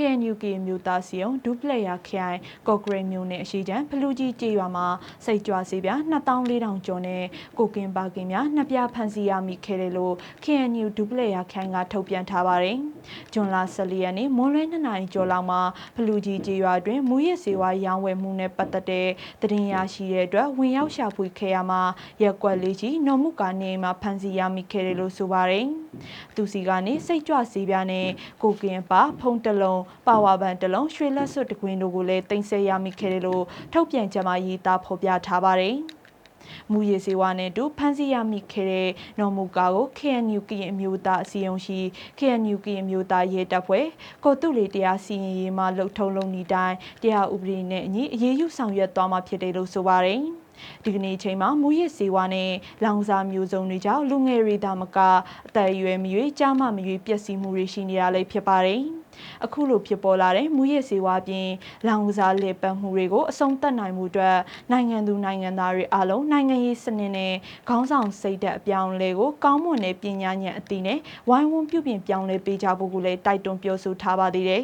KNUK မြို့သားစီယုံဒူပလက်ယာခရိုင်ကော့ဂရိတ်မြို့နယ်အရှိချမ်းဖလူကြီးကြေးရွာမှာစိတ်ကြွစေးပြား2400ကျော်နဲ့ကိုကင်ပါကင်များနှစ်ပြားဖမ်းဆီးရမိခဲ့တယ်လို့ KNU ဒူပလက်ယာခရိုင်ကထုတ်ပြန်ထားပါတယ်။ဂျွန်လာ14ရက်နေ့မွန်းလွဲ2နာရီကျော်လောက်မှာဖလူကြီးကြေးရွာတွင်မူရစ်စေဝါရောင်းဝယ်မှုနဲ့ပတ်သက်တဲ့သတင်းရရှိတဲ့အတွက်ဝင်ရောက်ရှာဖွေခဲ့ရမှာရက်ကွက်လေးကြီးနော်မှုကနေမှာဖမ်းဆီးရမိခဲ့တယ်လို့ဆိုပါတယ်။သူစီကနေစိတ်ကြွစေးပြားနဲ့ကိုကင်ပါဖုံးတစ်လုံးပါဝါဘန်တစ်လုံးရွှေလက်စွပ်တစ်ကွင်းတို့ကိုလည်းတင်ဆက်ရမိခဲ့တယ်လို့ထုတ်ပြန်ကြမှာရေးသားဖော်ပြထားပါတယ်။မူရည်စေဝါနဲ့တူဖမ်းဆီးရမိခဲ့တဲ့နော်မူကာကို KNU ကရင်အမျိုးသားအစည်းအရုံးရှိ KNU ကရင်အမျိုးသားရဲတပ်ဖွဲ့ကိုတုလေတရားစီရင်ရေးမှလှုပ်ထုံးလုံးဤတိုင်းတရားဥပဒေနဲ့အညီအရေးယူဆောင်ရွက်သွားမှာဖြစ်တယ်လို့ဆိုပါတယ်။ဒီကနေ့ချိန်မှာမူရစ်စေဝါနဲ့လောင်စာမျိုးစုံတွေကြောင့်လူငယ်တွေဒါမကအသက်အရွယ်မရွေးကြားမမရွေးပျက်စီးမှုတွေရှိနေတာလည်းဖြစ်ပါတယ်။ အခုလိုဖြစ်ပေါ်လာတဲ့မူရစ်စေဝါပြင်လောင်စာလေပတ်မှုတွေကိုအဆုံးသတ်နိုင်မှုအတွက်နိုင်ငံသူနိုင်ငံသားတွေအားလုံးနိုင်ငံရေးစနစ်နဲ့ခေါင်းဆောင်စိတ်ဓာတ်အပြောင်းအလဲကိုကောင်းမွန်တဲ့ပညာဉာဏ်အသိနဲ့ဝိုင်းဝန်းပြုပြင်ပြောင်းလဲပေးကြဖို့ကိုလည်းတိုက်တွန်းပြောဆိုထားပါသေးတယ်